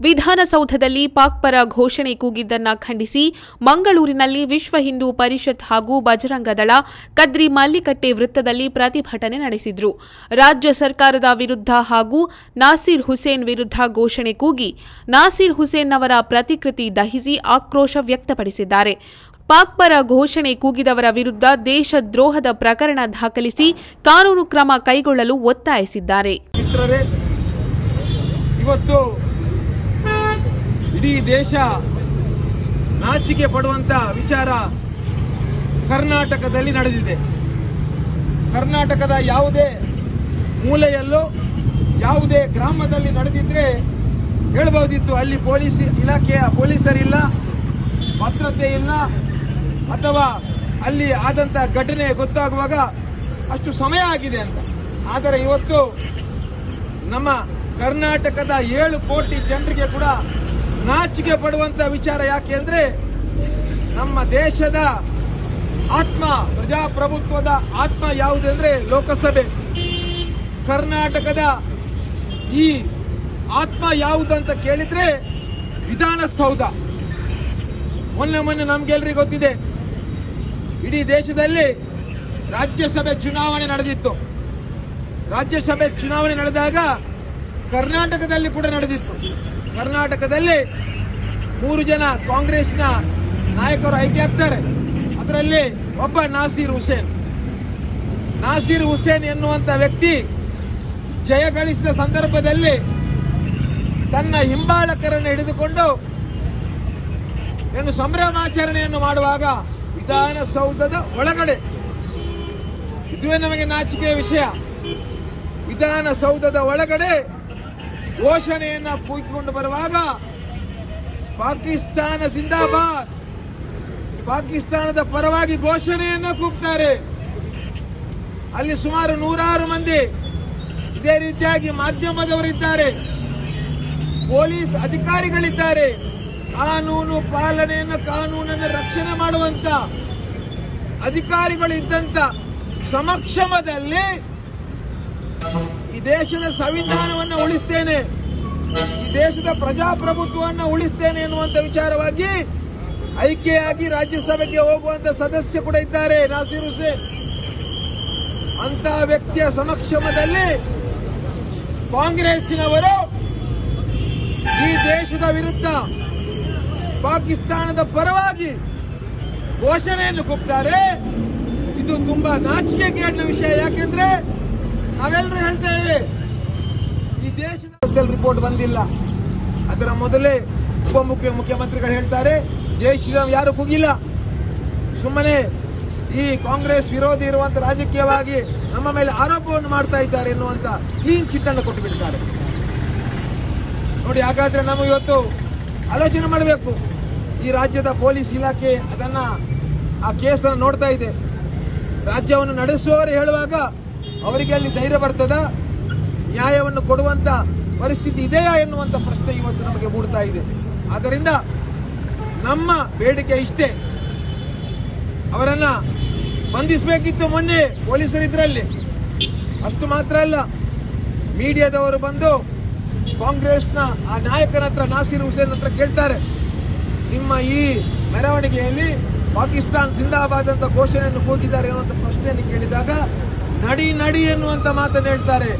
ವಿಧಾನಸೌಧದಲ್ಲಿ ಪಾಕ್ ಪರ ಘೋಷಣೆ ಕೂಗಿದ್ದನ್ನು ಖಂಡಿಸಿ ಮಂಗಳೂರಿನಲ್ಲಿ ವಿಶ್ವ ಹಿಂದೂ ಪರಿಷತ್ ಹಾಗೂ ಬಜರಂಗ ದಳ ಕದ್ರಿ ಮಲ್ಲಿಕಟ್ಟೆ ವೃತ್ತದಲ್ಲಿ ಪ್ರತಿಭಟನೆ ನಡೆಸಿದ್ರು. ರಾಜ್ಯ ಸರ್ಕಾರದ ವಿರುದ್ಧ ಹಾಗೂ ನಾಸೀರ್ ಹುಸೇನ್ ವಿರುದ್ಧ ಘೋಷಣೆ ಕೂಗಿ ನಾಸೀರ್ ಹುಸೇನ್ ಅವರ ಪ್ರತಿಕೃತಿ ದಹಿಸಿ ಆಕ್ರೋಶ ವ್ಯಕ್ತಪಡಿಸಿದ್ದಾರೆ. ಪಾಕ್ ಪರ ಘೋಷಣೆ ಕೂಗಿದವರ ವಿರುದ್ಧ ದೇಶದ್ರೋಹದ ಪ್ರಕರಣ ದಾಖಲಿಸಿ ಕಾನೂನು ಕ್ರಮ ಕೈಗೊಳ್ಳಲು ಒತ್ತಾಯಿಸಿದ್ದಾರೆ. ಇಡೀ ದೇಶ ನಾಚಿಕೆ ಪಡುವಂತ ವಿಚಾರ ಕರ್ನಾಟಕದಲ್ಲಿ ನಡೆದಿದೆ. ಕರ್ನಾಟಕದ ಯಾವುದೇ ಮೂಲೆಯಲ್ಲೂ, ಯಾವುದೇ ಗ್ರಾಮದಲ್ಲಿ ನಡೆದಿದ್ರೆ ಹೇಳ್ಬಹುದಿತ್ತು ಅಲ್ಲಿ ಪೊಲೀಸ್ ಇಲಾಖೆಯ ಪೊಲೀಸರಿಲ್ಲ, ಭದ್ರತೆ ಇಲ್ಲ, ಅಥವಾ ಅಲ್ಲಿ ಆದಂತ ಘಟನೆ ಗೊತ್ತಾಗುವಾಗ ಅಷ್ಟು ಸಮಯ ಆಗಿದೆ ಅಂತ. ಆದರೆ ಇವತ್ತು ನಮ್ಮ ಕರ್ನಾಟಕದ ಏಳು ಕೋಟಿ ಜನರಿಗೆ ಕೂಡ ನಾಚಿಕೆ ಪಡುವಂತ ವಿಚಾರ ಯಾಕೆ ಅಂದ್ರೆ ನಮ್ಮ ದೇಶದ ಆತ್ಮ, ಪ್ರಜಾಪ್ರಭುತ್ವದ ಆತ್ಮ ಯಾವುದಂದ್ರೆ ಲೋಕಸಭೆ. ಕರ್ನಾಟಕದ ಈ ಆತ್ಮ ಯಾವುದು ಅಂತ ಕೇಳಿದ್ರೆ ವಿಧಾನಸೌಧ. ಮೊನ್ನೆ ಮೊನ್ನೆ ನಮ್ಗೆಲ್ರಿಗೂ ಗೊತ್ತಿದೆ. ಇಡೀ ದೇಶದಲ್ಲಿ ರಾಜ್ಯಸಭೆ ಚುನಾವಣೆ ನಡೆದಿತ್ತು. ರಾಜ್ಯಸಭೆ ಚುನಾವಣೆ ನಡೆದಾಗ ಕರ್ನಾಟಕದಲ್ಲಿ ಕೂಡ ನಡೆದಿತ್ತು. ಕರ್ನಾಟಕದಲ್ಲಿ ಮೂರು ಜನ ಕಾಂಗ್ರೆಸ್ನ ನಾಯಕರು ಆಯ್ಕೆ ಆಗ್ತಾರೆ. ಅದರಲ್ಲಿ ಒಬ್ಬ ನಾಸೀರ್ ಹುಸೇನ್. ನಾಸೀರ್ ಹುಸೇನ್ ಎನ್ನುವಂತ ವ್ಯಕ್ತಿ ಜಯ ಗಳಿಸಿದ ಸಂದರ್ಭದಲ್ಲಿ ತನ್ನ ಹಿಂಬಾಲಕರನ್ನು ಹಿಡಿದುಕೊಂಡು ಏನು ಸಂಭ್ರಮಾಚರಣೆಯನ್ನು ಮಾಡುವಾಗ ವಿಧಾನಸೌಧದ ಒಳಗಡೆ. ಇದುವೇ ನಮಗೆ ನಾಚಿಕೆಯ ವಿಷಯ. ವಿಧಾನಸೌಧದ ಒಳಗಡೆ ಘೋಷಣೆಯನ್ನ ಕೂಗಿಕೊಂಡು ಬರುವಾಗ ಪಾಕಿಸ್ತಾನ ಜಿಂದಾಬಾದ್ ಪಾಕಿಸ್ತಾನದ ಪರವಾಗಿ ಘೋಷಣೆಯನ್ನ ಕೂಗ್ತಾರೆ. ಅಲ್ಲಿ ಸುಮಾರು ನೂರಾರು ಮಂದಿ ಇದೇ ರೀತಿಯಾಗಿ ಮಾಧ್ಯಮದವರಿದ್ದಾರೆ. ಪೊಲೀಸ್ ಅಧಿಕಾರಿಗಳಿದ್ದಾರೆ. ಕಾನೂನು ಪಾಲನೆಯನ್ನು ಕಾನೂನನ್ನು ರಕ್ಷಣೆ ಮಾಡುವಂತ ಅಧಿಕಾರಿಗಳು ಇದ್ದಂತ ಸಮಕ್ಷಮದಲ್ಲಿ ಈ ದೇಶದ ಸಂವಿಧಾನವನ್ನು ಉಳಿಸ್ತೇನೆ, ಈ ದೇಶದ ಪ್ರಜಾಪ್ರಭುತ್ವವನ್ನು ಉಳಿಸ್ತೇನೆ ಎನ್ನುವಂತ ವಿಚಾರವಾಗಿ ಆಯ್ಕೆಯಾಗಿ ರಾಜ್ಯಸಭೆಗೆ ಹೋಗುವಂತ ಸದಸ್ಯ ಕೂಡ ಇದ್ದಾರೆ ನಾಸೀರ್ ಹುಸೇನ್. ಅಂತ ವ್ಯಕ್ತಿಯ ಸಮಕ್ಷಮದಲ್ಲಿ ಕಾಂಗ್ರೆಸ್ಸಿನವರು ಈ ದೇಶದ ವಿರುದ್ಧ ಪಾಕಿಸ್ತಾನದ ಪರವಾಗಿ ಘೋಷಣೆಯನ್ನು ಕೂಗ್ತಾರೆ. ಇದು ತುಂಬಾ ನಾಚಿಕೆಗೇಡಿನ ವಿಷಯ. ಯಾಕೆಂದ್ರೆ ನಾವೆಲ್ಲರೂ ಹೇಳ್ತಾ ಇದ್ದೇವೆ ಈ ದೇಶದ ರಿಪೋರ್ಟ್ ಬಂದಿಲ್ಲ. ಅದರ ಮೊದಲೇ ಉಪಮುಖ್ಯ, ಮುಖ್ಯಮಂತ್ರಿಗಳು ಹೇಳ್ತಾರೆ, ಜೈ ಶ್ರೀರಾಮ್ ಯಾರು ಕುಗಿಲ್ಲ. ಸುಮ್ಮನೆ ಈ ಕಾಂಗ್ರೆಸ್ ವಿರೋಧಿ ಇರುವಂತ ರಾಜಕೀಯವಾಗಿ ನಮ್ಮ ಮೇಲೆ ಆರೋಪವನ್ನು ಮಾಡ್ತಾ ಇದ್ದಾರೆ ಎನ್ನುವಂತ ಕ್ಲೀನ್ ಚಿಟ್ಟನ್ನು ಕೊಟ್ಟು ಬಿಡ್ತಾರೆ ನೋಡಿ, ಹಾಗಾದ್ರೆ ನಾವು ಇವತ್ತು ಆಲೋಚನೆ ಮಾಡಬೇಕು. ಈ ರಾಜ್ಯದ ಪೊಲೀಸ್ ಇಲಾಖೆ ಅದನ್ನ ಆ ಕೇಸನ್ನು ನೋಡ್ತಾ ಇದೆ. ರಾಜ್ಯವನ್ನು ನಡೆಸುವವರು ಹೇಳುವಾಗ ಅವರಿಗೆ ಅಲ್ಲಿ ಧೈರ್ಯ ಬರ್ತದ? ನ್ಯಾಯವನ್ನು ಕೊಡುವಂತ ಪರಿಸ್ಥಿತಿ ಇದೆಯಾ ಎನ್ನುವಂತ ಪ್ರಶ್ನೆ ಇವತ್ತು ನಮಗೆ ಮೂಡ್ತಾ ಇದೆ. ಆದ್ದರಿಂದ ನಮ್ಮ ಬೇಡಿಕೆ ಇಷ್ಟೇ. ಅವರನ್ನ ಬಂಧಿಸಬೇಕಿತ್ತು ಮೊನ್ನೆ ಪೊಲೀಸರಿದ್ರಲ್ಲಿ ಅಷ್ಟು ಮಾತ್ರ ಅಲ್ಲ, ಮೀಡಿಯಾದವರು ಬಂದು ಕಾಂಗ್ರೆಸ್ನ ಆ ನಾಯಕನ ಹತ್ರ, ನಾಸೀರ್ ಹುಸೇನ್ ಹತ್ರ ಕೇಳ್ತಾರೆ. ನಿಮ್ಮ ಈ ಮೆರವಣಿಗೆಯಲ್ಲಿ ಪಾಕಿಸ್ತಾನ್ ಸಿಂದಾಬಾದ್ ಅಂತ ಘೋಷಣೆಯನ್ನು ಕೂಗಿದ್ದಾರೆ ಎನ್ನುವಂತ ಪ್ರಶ್ನೆಯನ್ನು ಕೇಳಿದಾಗ ನಡಿ ನಡಿ ಎನ್ನುವಂತ ಮಾತನ್ನು ಹೇಳ್ತಾರೆ.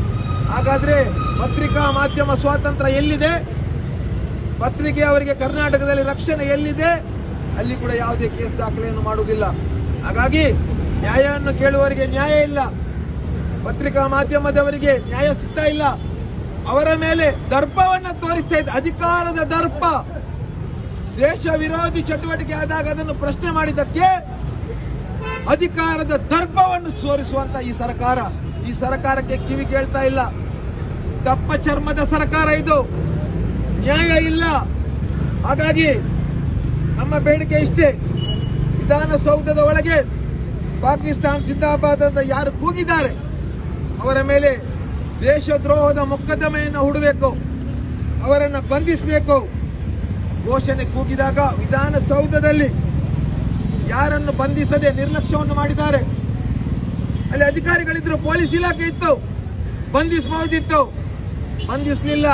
ಹಾಗಾದ್ರೆ ಪತ್ರಿಕಾ ಮಾಧ್ಯಮ ಸ್ವಾತಂತ್ರ್ಯ ಎಲ್ಲಿದೆ? ಪತ್ರಿಕೆ ಅವರಿಗೆ ಕರ್ನಾಟಕದಲ್ಲಿ ರಕ್ಷಣೆ ಎಲ್ಲಿದೆ? ಅಲ್ಲಿ ಕೂಡ ಯಾವುದೇ ಕೇಸ್ ದಾಖಲೆಯನ್ನು ಮಾಡುವುದಿಲ್ಲ. ಹಾಗಾಗಿ ನ್ಯಾಯವನ್ನು ಕೇಳುವವರಿಗೆ ನ್ಯಾಯ ಇಲ್ಲ. ಪತ್ರಿಕಾ ಮಾಧ್ಯಮದವರಿಗೆ ನ್ಯಾಯ ಸಿಗ್ತಾ ಇಲ್ಲ. ಅವರ ಮೇಲೆ ದರ್ಪವನ್ನು ತೋರಿಸ್ತಾ ಇದೆ ಅಧಿಕಾರದ ದರ್ಪ. ದೇಶ ವಿರೋಧಿ ಚಟುವಟಿಕೆ ಆದಾಗ ಅದನ್ನು ಪ್ರಶ್ನೆ ಮಾಡಿದ್ದಕ್ಕೆ ಅಧಿಕಾರದ ದರ್ಪವನ್ನು ಸೋರಿಸುವಂತ ಈ ಸರ್ಕಾರ. ಈ ಸರ್ಕಾರಕ್ಕೆ ಕಿವಿ ಕೇಳ್ತಾ ಇಲ್ಲ. ದಪ್ಪ ಚರ್ಮದ ಸರ್ಕಾರ ಇದು. ನ್ಯಾಯ ಇಲ್ಲ. ಹಾಗಾಗಿ ನಮ್ಮ ಬೇಡಿಕೆ ಇಷ್ಟೇ. ವಿಧಾನಸೌಧದ ಒಳಗೆ ಪಾಕಿಸ್ತಾನ ಸಿದ್ದಾಬಾದ ಯಾರು ಕೂಗಿದ್ದಾರೆ, ಅವರ ಮೇಲೆ ದೇಶದ್ರೋಹದ ಮೊಕದ್ದಮೆಯನ್ನು ಹೂಡಬೇಕು, ಅವರನ್ನು ಬಂಧಿಸಬೇಕು. ಘೋಷಣೆ ಕೂಗಿದಾಗ ವಿಧಾನಸೌಧದಲ್ಲಿ ಯಾರನ್ನು ಬಂಧಿಸದೆ ನಿರ್ಲಕ್ಷ್ಯವನ್ನು ಮಾಡಿದ್ದಾರೆ? ಅಲ್ಲಿ ಅಧಿಕಾರಿಗಳಿದ್ರು, ಪೊಲೀಸ್ ಇಲಾಖೆ ಇತ್ತು. ಬಂಧಿಸಬಹುದಿತ್ತು ಬಂಧಿಸಲಿಲ್ಲ.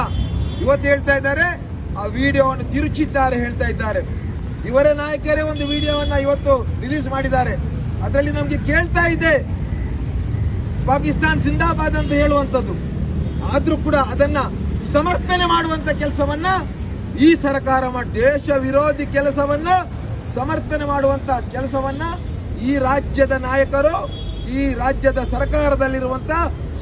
ಇವತ್ತು ಹೇಳ್ತಾ ಇದ್ದಾರೆ, ಆ ವಿಡಿಯೋವನ್ನು ತಿರುಚಿದ್ದಾರೆ ಹೇಳ್ತಾ ಇದ್ದಾರೆ. ಇವರ ನಾಯಕರೇ ಒಂದು ವಿಡಿಯೋವನ್ನು ಇವತ್ತು ರಿಲೀಸ್ ಮಾಡಿದ್ದಾರೆ. ಅದರಲ್ಲಿ ನಮಗೆ ಕೇಳ್ತಾ ಇದೆ, ಪಾಕಿಸ್ತಾನ್ ಸಿಂದಾಬಾದ್ ಅಂತ ಹೇಳುವಂಥದ್ದು. ಆದ್ರೂ ಕೂಡ ಅದನ್ನ ಸಮರ್ಥನೆ ಮಾಡುವಂತ ಕೆಲಸವನ್ನ ಈ ಸರ್ಕಾರ ಮಾಡಿ, ದೇಶ ವಿರೋಧಿ ಕೆಲಸವನ್ನ ಸಮರ್ಥನೆ ಮಾಡುವಂತ ಕೆಲಸವನ್ನ ಈ ರಾಜ್ಯದ ನಾಯಕರು, ಈ ರಾಜ್ಯದ ಸರ್ಕಾರದಲ್ಲಿರುವಂತ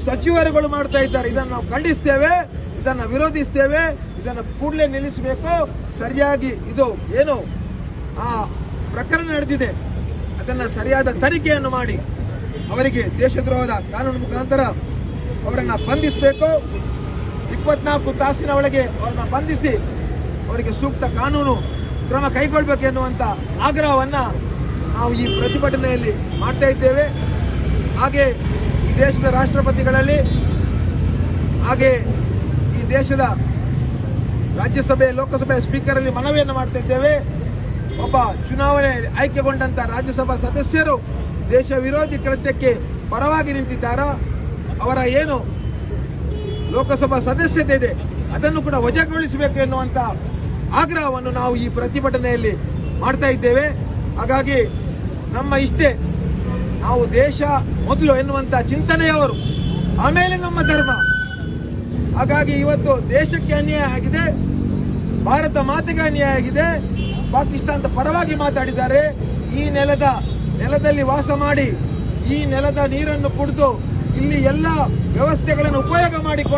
ಸಚಿವರುಗಳು ಮಾಡ್ತಾ ಇದ್ದಾರೆ. ಇದನ್ನು ನಾವು ಖಂಡಿಸ್ತೇವೆ, ಇದನ್ನು ವಿರೋಧಿಸ್ತೇವೆ, ಇದನ್ನು ಕೂಡಲೇ ನಿಲ್ಲಿಸಬೇಕು. ಸರಿಯಾಗಿ ಇದು ಏನು ಆ ಪ್ರಕರಣ ನಡೆದಿದೆ. ಅದನ್ನು ಸರಿಯಾದ ತನಿಖೆಯನ್ನು ಮಾಡಿ ಅವರಿಗೆ ದೇಶದ್ರೋಹದ ಕಾನೂನು ಮುಖಾಂತರ ಅವರನ್ನು ಬಂಧಿಸಬೇಕು. ಇಪ್ಪತ್ನಾಲ್ಕು ತಾಸಿನ ಒಳಗೆ ಅವರನ್ನು ಬಂಧಿಸಿ ಅವರಿಗೆ ಸೂಕ್ತ ಕಾನೂನು ಕ್ರಮ ಕೈಗೊಳ್ಬೇಕು ಎನ್ನುವಂತ ಆಗ್ರಹವನ್ನ ನಾವು ಈ ಪ್ರತಿಭಟನೆಯಲ್ಲಿ ಮಾಡ್ತಾ ಇದ್ದೇವೆ. ಹಾಗೆ ಈ ದೇಶದ ರಾಷ್ಟ್ರಪತಿಗಳಲ್ಲಿ, ಹಾಗೆ ಈ ದೇಶದ ರಾಜ್ಯಸಭೆ, ಲೋಕಸಭೆ ಸ್ಪೀಕರ್ ಅಲ್ಲಿ ಮನವಿಯನ್ನು ಮಾಡ್ತಾ ಇದ್ದೇವೆ. ಒಬ್ಬ ಚುನಾವಣೆ ಆಯ್ಕೆಗೊಂಡಂತ ರಾಜ್ಯಸಭಾ ಸದಸ್ಯರು ದೇಶ ವಿರೋಧಿ ಕೃತ್ಯಕ್ಕೆ ಪರವಾಗಿ ನಿಂತಿದ್ದಾರೋ? ಅವರ ಏನು ಲೋಕಸಭಾ ಸದಸ್ಯತೆ ಇದೆ, ಅದನ್ನು ಕೂಡ ವಜಾಗೊಳಿಸಬೇಕು ಎನ್ನುವಂತ ಆಗ್ರಹವನ್ನು ನಾವು ಈ ಪ್ರತಿಭಟನೆಯಲ್ಲಿ ಮಾಡ್ತಾ ಇದ್ದೇವೆ. ಹಾಗಾಗಿ ನಮ್ಮ ಇಷ್ಟೇ, ನಾವು ದೇಶ ಮೊದಲು ಎನ್ನುವಂತ ಚಿಂತನೆಯವರು ಆಮೇಲೆ ನಮ್ಮ ಧರ್ಮ. ಹಾಗಾಗಿ ಇವತ್ತು ದೇಶಕ್ಕೆ ಅನ್ಯಾಯ ಆಗಿದೆ, ಭಾರತ ಮಾತೆಗೆ ಅನ್ಯಾಯ ಆಗಿದೆ, ಪಾಕಿಸ್ತಾನದ ಪರವಾಗಿ ಮಾತಾಡಿದ್ದಾರೆ. ಈ ನೆಲದ, ನೆಲದಲ್ಲಿ ವಾಸ ಮಾಡಿ, ಈ ನೆಲದ ನೀರನ್ನು ಕುಡಿದು ಇಲ್ಲಿ ಎಲ್ಲ ವ್ಯವಸ್ಥೆಗಳನ್ನು ಉಪಯೋಗ ಮಾಡಿಕೊಂಡು